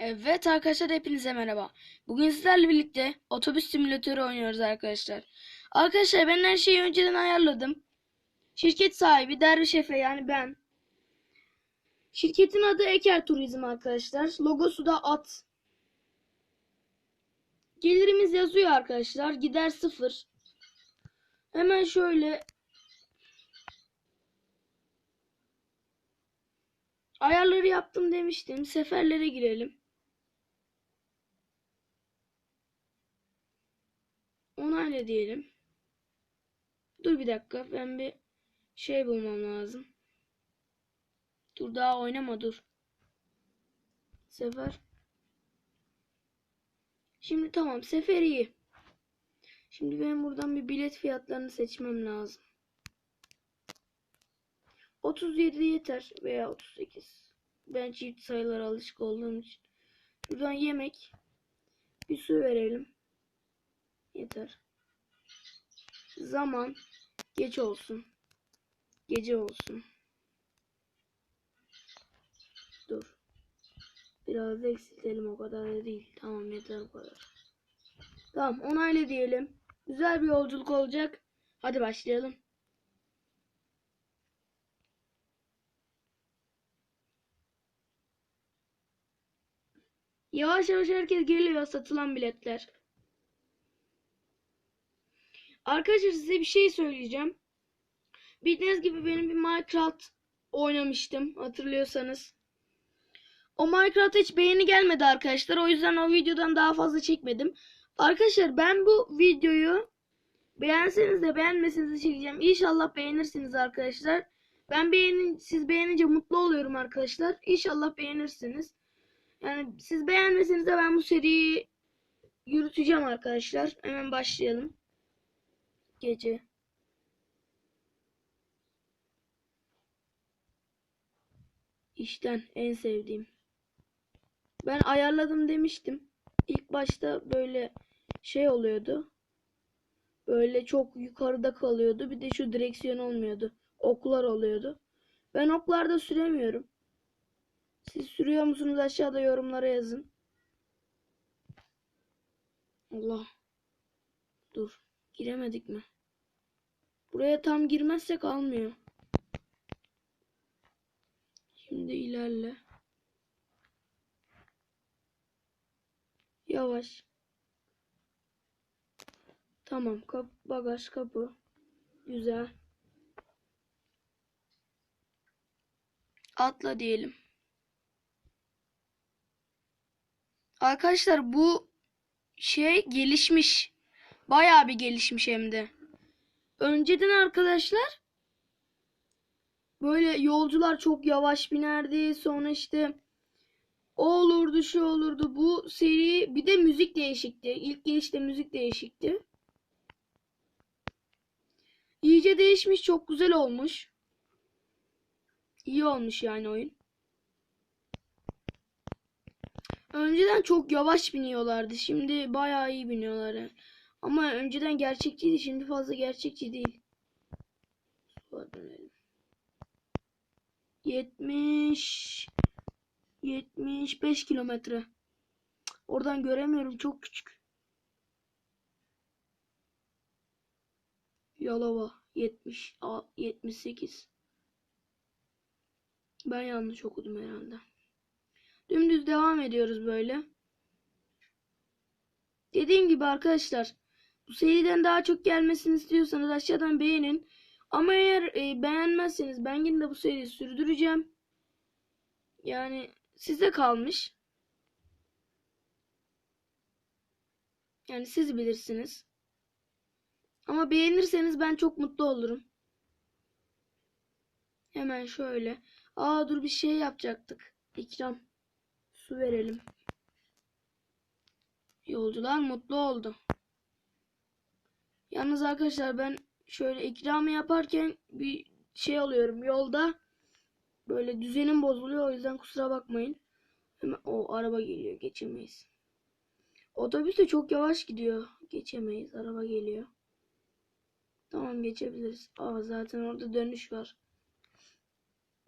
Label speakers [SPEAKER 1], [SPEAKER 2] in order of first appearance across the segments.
[SPEAKER 1] Evet arkadaşlar hepinize merhaba. Bugün sizlerle birlikte otobüs simülatörü oynuyoruz arkadaşlar. Arkadaşlar ben her şeyi önceden ayarladım. Şirket sahibi Derviş Efe yani ben. Şirketin adı Eker Turizm arkadaşlar. Logosu da at. Gelirimiz yazıyor arkadaşlar. Gider sıfır. Hemen şöyle ayarları yaptım demiştim. Seferlere girelim. Onayla diyelim. Dur bir dakika. Ben bir şey bulmam lazım. Dur daha oynama dur. Sefer. Şimdi tamam. Sefer iyi. Şimdi ben buradan bir bilet fiyatlarını seçmem lazım. 37 yeter veya 38. Ben çift sayılara alışık olduğum için. Şuradan yemek. Bir su verelim. Yeter. Zaman geç olsun. Gece olsun. Dur. Biraz da eksiltelim o kadar da değil. Tamam yeter bu kadar. Tamam onayla diyelim. Güzel bir yolculuk olacak. Hadi başlayalım. Yavaş yavaş herkes geliyor satılan biletler. Arkadaşlar size bir şey söyleyeceğim. Bildiğiniz gibi benim bir Minecraft oynamıştım hatırlıyorsanız. O Minecraft'a hiç beğeni gelmedi arkadaşlar. O yüzden o videodan daha fazla çekmedim. Arkadaşlar ben bu videoyu beğenseniz de beğenmeseniz de çekeceğim. İnşallah beğenirsiniz arkadaşlar. Ben beğenin, siz beğenince mutlu oluyorum arkadaşlar. İnşallah beğenirsiniz. Yani siz beğenmeseniz de ben bu seriyi yürüteceğim arkadaşlar. Hemen başlayalım. Gece. İşten en sevdiğim. Ben ayarladım demiştim. İlk başta böyle şey oluyordu. Böyle çok yukarıda kalıyordu. Bir de şu direksiyon olmuyordu. Oklar oluyordu. Ben oklarda süremiyorum. Siz sürüyor musunuz aşağıda yorumlara yazın. Allah. Dur. Giremedik mi? Buraya tam girmezsek almıyor. Şimdi ilerle. Yavaş. Tamam. Kap bagaj kapı. Güzel. Atla diyelim. Arkadaşlar bu şey gelişmiş. Bayağı bir gelişmiş hem de. Önceden arkadaşlar böyle yolcular çok yavaş binerdi. Sonra işte o olurdu şu olurdu. Bu seri bir de müzik değişikti. İlk gelişte müzik değişikti. İyice değişmiş. Çok güzel olmuş. İyi olmuş yani oyun. Önceden çok yavaş biniyorlardı. Şimdi bayağı iyi biniyorlar. Ama önceden gerçekçiydi. Şimdi fazla gerçekçi değil. Sola dönelim. 70 75 kilometre. Oradan göremiyorum. Çok küçük. Yalova 70 a- 78. Ben yanlış okudum herhalde. Dümdüz devam ediyoruz böyle. Dediğim gibi arkadaşlar bu seriden daha çok gelmesini istiyorsanız aşağıdan beğenin. Ama eğer e, beğenmezseniz ben yine de bu seriyi sürdüreceğim. Yani size kalmış. Yani siz bilirsiniz. Ama beğenirseniz ben çok mutlu olurum. Hemen şöyle. Aa dur bir şey yapacaktık. İkram. Su verelim. Yolcular mutlu oldu. Yalnız arkadaşlar ben şöyle ikramı yaparken bir şey oluyorum yolda. Böyle düzenim bozuluyor o yüzden kusura bakmayın. Hemen o araba geliyor geçemeyiz. Otobüs de çok yavaş gidiyor. Geçemeyiz araba geliyor. Tamam geçebiliriz. Aa zaten orada dönüş var.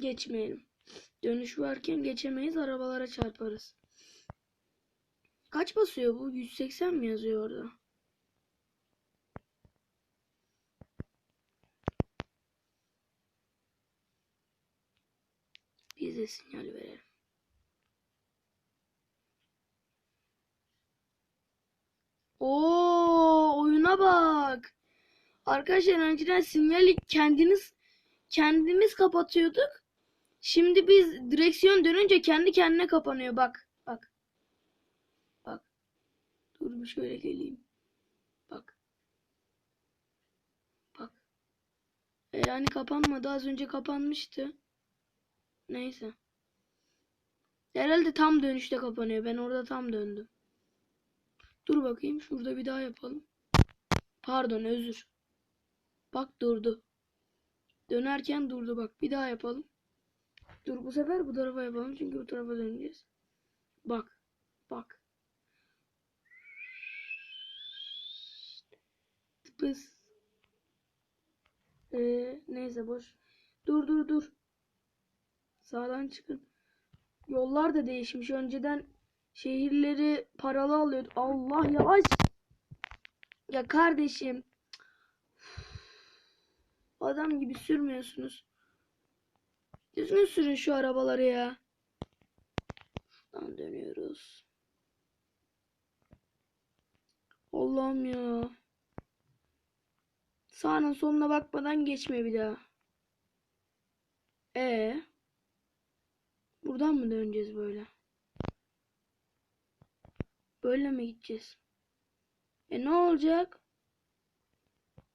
[SPEAKER 1] Geçmeyelim. Dönüş varken geçemeyiz arabalara çarparız. Kaç basıyor bu? 180 mi yazıyor orada? Biz de sinyal verelim. Oo, oyuna bak. Arkadaşlar önceden sinyali kendiniz kendimiz kapatıyorduk. Şimdi biz direksiyon dönünce kendi kendine kapanıyor. Bak, bak. Bak. Dur bir şöyle geleyim. Bak. Bak. E yani kapanmadı. Az önce kapanmıştı. Neyse. Herhalde tam dönüşte kapanıyor. Ben orada tam döndüm. Dur bakayım. Şurada bir daha yapalım. Pardon özür. Bak durdu. Dönerken durdu bak. Bir daha yapalım. Dur bu sefer bu tarafa yapalım. Çünkü bu tarafa döneceğiz. Bak. Bak. Tıpız. Ee, neyse boş. Dur dur dur. Sağdan çıkın. Yollar da değişmiş. Önceden şehirleri paralı alıyordu. Allah yavaş. Ya kardeşim. Adam gibi sürmüyorsunuz. Düzgün sürün şu arabaları ya. Şuradan dönüyoruz. Allah'ım ya. Sağının sonuna bakmadan geçme bir daha. E Buradan mı döneceğiz böyle? Böyle mi gideceğiz? E ne olacak?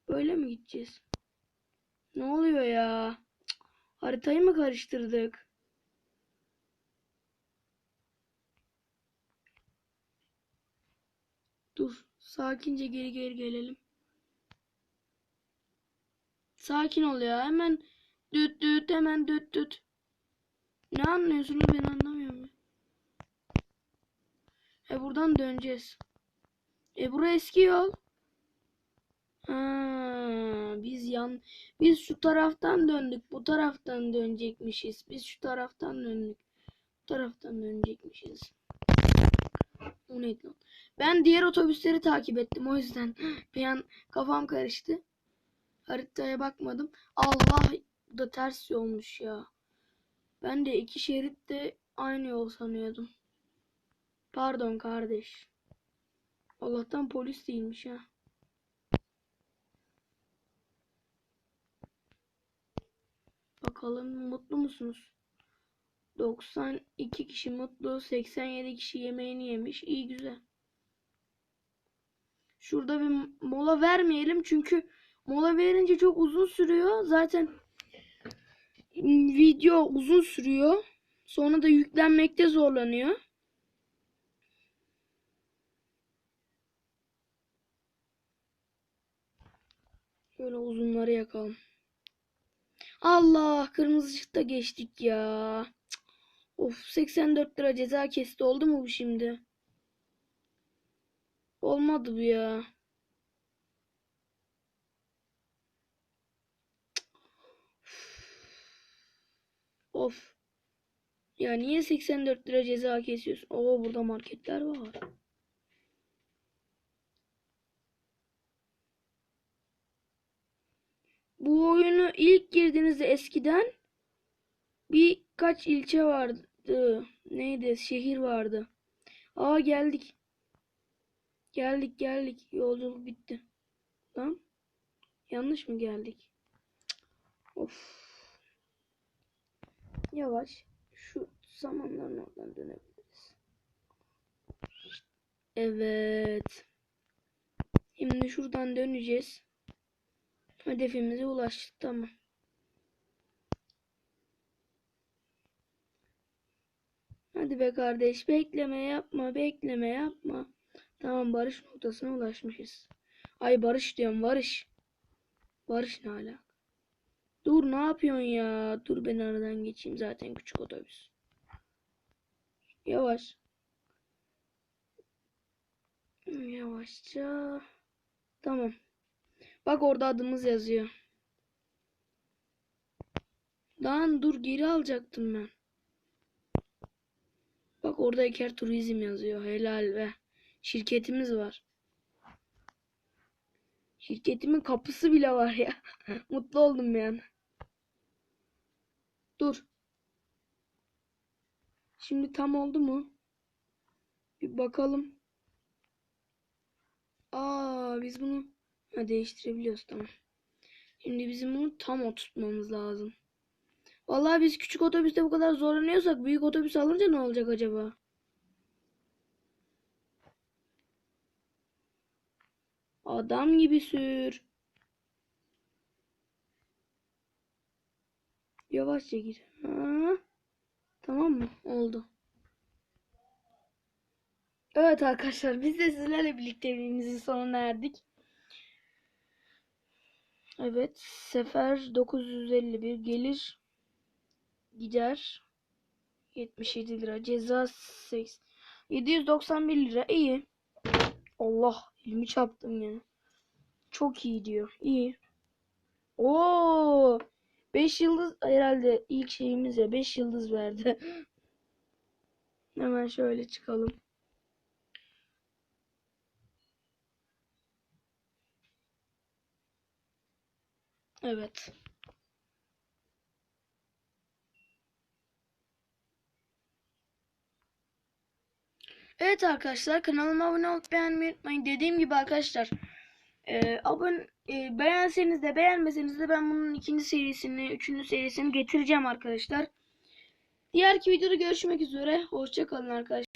[SPEAKER 1] Böyle mi gideceğiz? Ne oluyor ya? Haritayı mı karıştırdık? Dur. Sakince geri geri gelelim. Sakin ol ya. Hemen düt düt hemen düt düt. Ne anlıyorsunuz ben anlamıyorum. E buradan döneceğiz. E bura eski yol. Ha, biz yan biz şu taraftan döndük. Bu taraftan dönecekmişiz. Biz şu taraftan döndük. Bu taraftan dönecekmişiz. O neydi lan? Ben diğer otobüsleri takip ettim. O yüzden bir an kafam karıştı. Haritaya bakmadım. Allah da ters yolmuş ya. Ben de iki şerit de aynı yol sanıyordum. Pardon kardeş. Allah'tan polis değilmiş ha. Bakalım mutlu musunuz? 92 kişi mutlu, 87 kişi yemeğini yemiş. İyi güzel. Şurada bir mola vermeyelim çünkü mola verince çok uzun sürüyor. Zaten video uzun sürüyor. Sonra da yüklenmekte zorlanıyor. Şöyle uzunları yakalım. Allah kırmızı ışıkta geçtik ya. Of 84 lira ceza kesti oldu mu bu şimdi? Olmadı bu ya. Of. Ya niye 84 lira ceza kesiyorsun? Oo burada marketler var. Bu oyunu ilk girdiğinizde eskiden birkaç ilçe vardı. Neydi? Şehir vardı. Aa geldik. Geldik geldik. Yolculuk bitti. Lan. Yanlış mı geldik? Of. Yavaş. Şu samanların oradan dönebiliriz. Evet. Şimdi şuradan döneceğiz. Hedefimize ulaştık. Tamam. Hadi be kardeş. Bekleme yapma. Bekleme yapma. Tamam barış noktasına ulaşmışız. Ay barış diyorum. Barış. Barış ne alaka? Dur ne yapıyorsun ya? Dur ben aradan geçeyim zaten küçük otobüs. Yavaş. Yavaşça. Tamam. Bak orada adımız yazıyor. Lan dur geri alacaktım ben. Bak orada Eker Turizm yazıyor. Helal be. Şirketimiz var. Şirketimin kapısı bile var ya. Mutlu oldum yani. Dur. Şimdi tam oldu mu? Bir bakalım. Aa biz bunu ha, değiştirebiliyoruz tamam. Şimdi bizim bunu tam oturtmamız lazım. Vallahi biz küçük otobüste bu kadar zorlanıyorsak büyük otobüs alınca ne olacak acaba? Adam gibi sür. Yavaşça gir. Ha. Tamam mı? Oldu. Evet arkadaşlar biz de sizlerle birlikte evimizin sonuna erdik. Evet sefer 951 gelir gider 77 lira ceza 8 791 lira iyi. Allah elimi çarptım ya. Çok iyi diyor. İyi. Oo! 5 yıldız herhalde ilk şeyimiz ya 5 yıldız verdi. Hemen şöyle çıkalım. Evet. Evet arkadaşlar kanalıma abone olup beğenmeyi unutmayın. Dediğim gibi arkadaşlar e, abone e, beğenseniz de beğenmeseniz de ben bunun ikinci serisini, üçüncü serisini getireceğim arkadaşlar. Diğerki videoda görüşmek üzere. Hoşçakalın arkadaşlar.